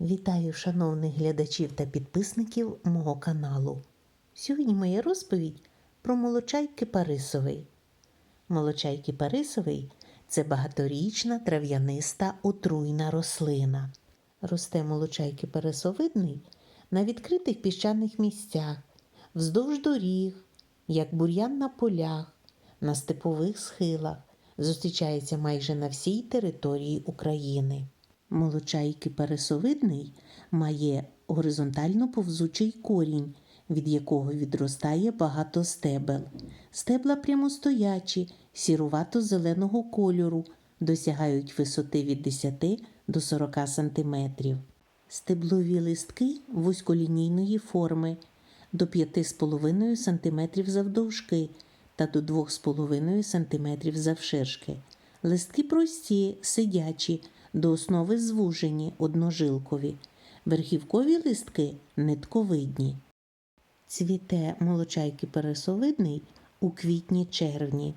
Вітаю шановних глядачів та підписників мого каналу. Сьогодні моя розповідь про молочай кипарисовий. Молочай кипарисовий це багаторічна трав'яниста отруйна рослина. Росте молочай кипарисовидний на відкритих піщаних місцях, вздовж доріг, як бур'ян на полях, на степових схилах. Зустрічається майже на всій території України. Молочай кипарисовидний має горизонтально повзучий корінь, від якого відростає багато стебел. Стебла прямостоячі, сірувато-зеленого кольору, досягають висоти від 10 до 40 см. Стеблові листки вузьколінійної форми до 5,5 см завдовжки та до 2,5 см завширшки. Листки прості, сидячі, до основи звужені, одножилкові. Верхівкові листки нитковидні. Цвіте молочайки пересовидний у квітні-червні.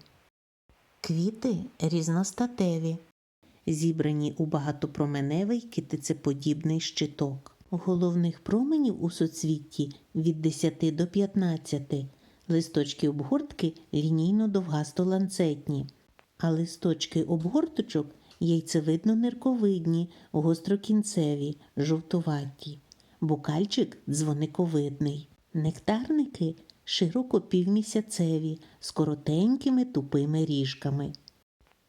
Квіти різностатеві, зібрані у багатопроменевий китицеподібний щиток. Головних променів у соцвітті від 10 до 15, листочки обгортки лінійно-довгасто-ланцетні, а листочки обгорточок яйцевидно-нирковидні, гострокінцеві, жовтуваті, букальчик дзвониковидний. Нектарники широко півмісяцеві з коротенькими тупими ріжками.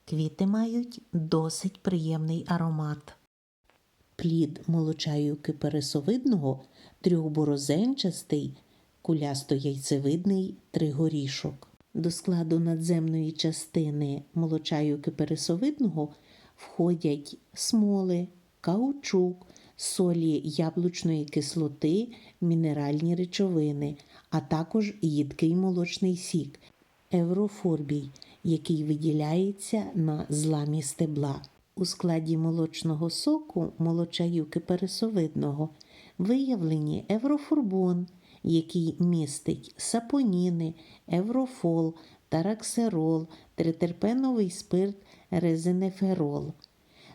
Квіти мають досить приємний аромат. Плід молочаю кипересовидного трьохборозенчастий, кулясто-яйцевидний тригорішок. До складу надземної частини молочаю кипересовидного входять смоли, каучук, солі яблучної кислоти, мінеральні речовини, а також їдкий молочний сік, еврофорбій, який виділяється на зламі стебла. У складі молочного соку молочаю кипересовидного виявлені еврофурбон, який містить сапоніни, еврофол, тараксерол, тритерпеновий спирт, резинеферол.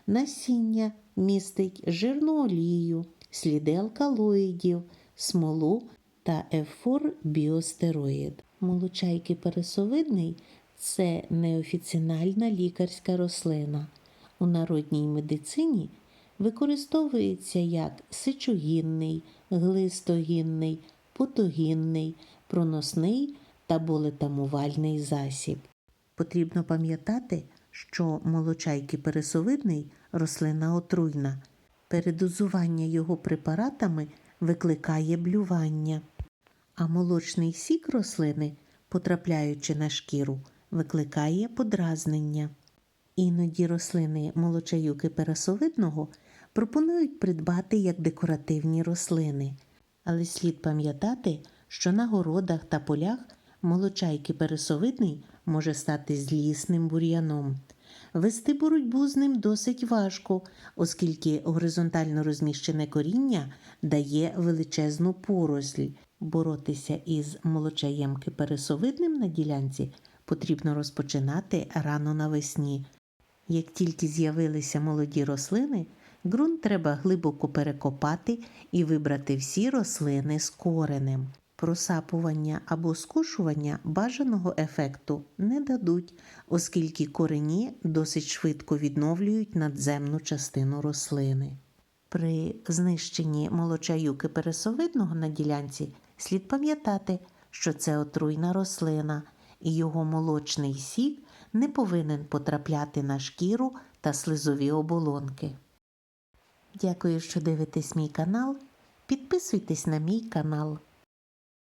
Насіння містить жирну олію, сліди алкалоїдів, смолу та ефор-біостероїд. Молочай кипересовидний – це неофіціональна лікарська рослина. У народній медицині використовується як сечогінний, глистогінний, потогінний, проносний та болетамувальний засіб. Потрібно пам'ятати, що молочай кипересовидний – рослина отруйна. Передозування його препаратами викликає блювання, а молочний сік рослини, потрапляючи на шкіру, викликає подразнення. Іноді рослини молочаю кипересовидного пропонують придбати як декоративні рослини, але слід пам'ятати, що на городах та полях молочай кипересовидний може стати злісним бур'яном. Вести боротьбу з ним досить важко, оскільки горизонтально розміщене коріння дає величезну поросль. Боротися із молочаєм кипересовидним на ділянці потрібно розпочинати рано навесні. Як тільки з'явилися молоді рослини, ґрунт треба глибоко перекопати і вибрати всі рослини з коренем. Просапування або скошування бажаного ефекту не дадуть, оскільки корені досить швидко відновлюють надземну частину рослини. При знищенні молочаю кипересовидного на ділянці слід пам'ятати, що це отруйна рослина, і його молочний сік не повинен потрапляти на шкіру та слизові оболонки. Дякую, що дивитесь мій канал. Підписуйтесь на мій канал.